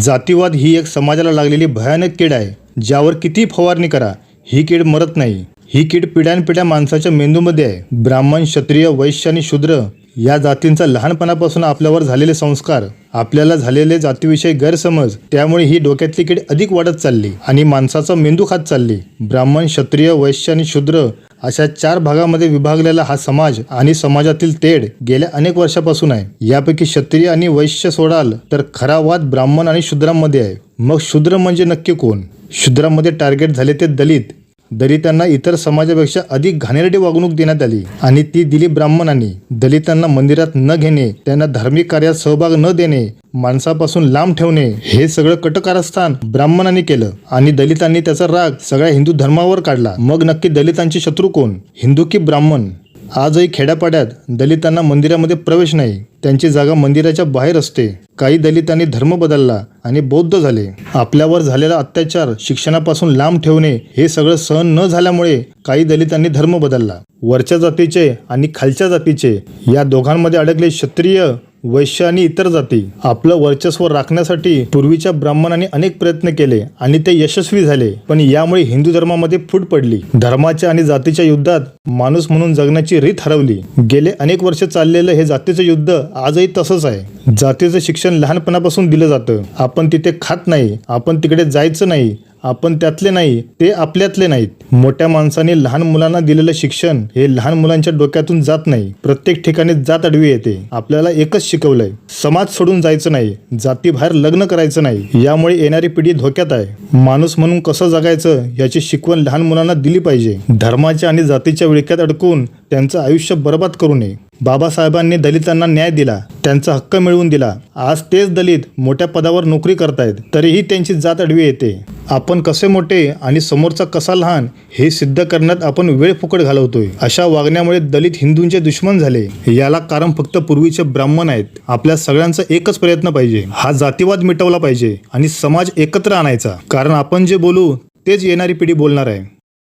जातीवाद ही एक समाजाला लागलेली भयानक कीड आहे ज्यावर किती फवारणी करा ही कीड मरत नाही. ही कीड पिढ्यानपिढ्या माणसाच्या मेंदूमध्ये आहे. ब्राह्मण क्षत्रिय वैश्य आणि शूद्र या जातींचा लहानपणापासून आपल्यावर झालेले संस्कार आपल्याला झालेले जातीविषयी गैरसमज त्यामुळे ही डोक्यातली कीड अधिक वाढत चालली आणि माणसाचा मेंदू खात चालली. ब्राह्मण क्षत्रिय वैश्य आणि शूद्र अशा चार भागामध्ये विभागलेला हा समाज आणि समाजातील तेढ गेल्या अनेक वर्षापासून आहे. यापैकी क्षत्रिय आणि वैश्य सोडाल तर खरा वाद ब्राह्मण आणि शूद्रांमध्ये आहे. मग शूद्र म्हणजे नक्की कोण? शूद्रांमध्ये टार्गेट झाले ते दलित दलितांना इतर समाजापेक्षा अधिक घाणेरडी वागणूक देण्यात आली आणि ती दिली ब्राह्मणांनी. दलितांना मंदिरात न घेणे त्यांना धार्मिक कार्यात सहभाग न देणे माणसापासून लांब ठेवणे हे सगळं कटकारस्थान ब्राह्मणांनी केलं आणि दलितांनी त्याचा राग सगळ्या हिंदू धर्मावर काढला. मग नक्की दलितांचे शत्रू कोण? हिंदू की ब्राह्मण? आजही खेड्यापाड्यात दलितांना मंदिरामध्ये प्रवेश नाही. त्यांची जागा मंदिराच्या बाहेर असते. काही दलितांनी धर्म बदलला आणि बौद्ध झाले. आपल्यावर झालेला अत्याचार शिक्षणापासून लांब ठेवणे हे सगळं सहन न झाल्यामुळे काही दलितांनी धर्म बदलला. वरच्या जातीचे आणि खालच्या जातीचे या दोघांमध्ये अडकले क्षत्रिय वैश्य आणि इतर जाती आपलं वर्चस्व राखण्यासाठी पूर्वीच्या ब्राह्मणांनी अनेक प्रयत्न केले आणि ते यशस्वी झाले. पण यामुळे हिंदू धर्मामध्ये फूट पडली. धर्माच्या आणि जातीच्या युद्धात माणूस म्हणून जगण्याची रीत हरवली. गेले अनेक वर्ष चाललेलं हे जातीचं युद्ध आजही तसंच आहे. जातीचं शिक्षण लहानपणापासून दिलं जातं. आपण तिथे खात नाही. आपण तिकडे जायचं नाही. आपण त्यातले नाही ते आपल्यातले नाहीत. मोठ्या माणसाने लहान मुलांना दिलेलं शिक्षण हे लहान मुलांच्या डोक्यातून जात नाही. प्रत्येक ठिकाणी जात अडवी येते. आपल्याला एकच शिकवलंय. समाज सोडून जायचं नाही. जातीबाहेर लग्न करायचं नाही. यामुळे येणारी पिढी धोक्यात आहे. माणूस म्हणून कसं जगायचं याची शिकवण लहान मुलांना दिली पाहिजे. धर्माच्या आणि जातीच्या विळख्यात अडकून त्यांचं आयुष्य बरबाद करू नये. बाबासाहेबांनी दलितांना न्याय दिला. त्यांचा हक्क मिळवून दिला. आज तेच दलित मोठ्या पदावर नोकरी करतायत तरीही त्यांची जात अडवी येते. आपण कसे मोठे आणि समोरचा कसा लहान हे सिद्ध करण्यात आपण वेळ फुकट घालवतोय. अशा वागण्यामुळे दलित हिंदूंचे दुश्मन झाले. याला कारण फक्त पूर्वीचे ब्राह्मण आहेत. आपल्या सगळ्यांचा एकच प्रयत्न पाहिजे. हा जातीवाद मिटवला पाहिजे आणि समाज एकत्र आणायचा. कारण आपण जे बोलू तेच येणारी पिढी बोलणार आहे.